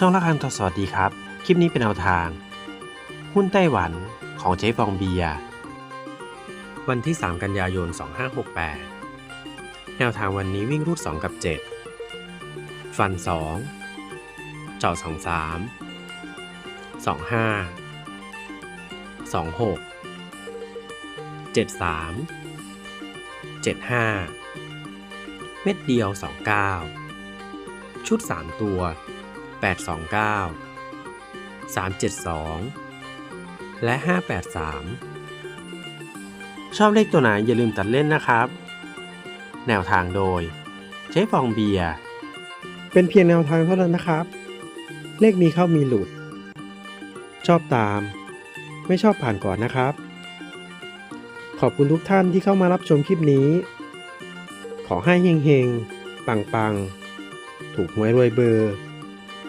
ช่องละคันทอสวัสดีครับ คลิปนี้เป็นแนวทาง หุ้นไต้หวันของเจ๊ฟองเบีย วันที่ 3 กันยายน 2568 แนวทางวันนี้วิ่งรูด 2 กับ 7 ฟัน 2 เจาะ2 3 2 5 2 6 7 3 7 5 เม็ดเดียว 29 ชุด 3 ตัว 829 372 และ 583 ชอบเลขตัวไหนอย่าลืมตัดเล่นนะครับ แนวทางโดยเจ๊ฟองเบียร์ เป็นเพียงแนวทางเท่านั้นนะครับ เลขมีเข้ามีหลุด ชอบตาม ไม่ชอบผ่านก่อนนะครับ ขอบคุณทุกท่านที่เข้ามารับชมคลิปนี้ ขอให้เฮงๆ ปังๆ ถูกหวยรวยเบอร์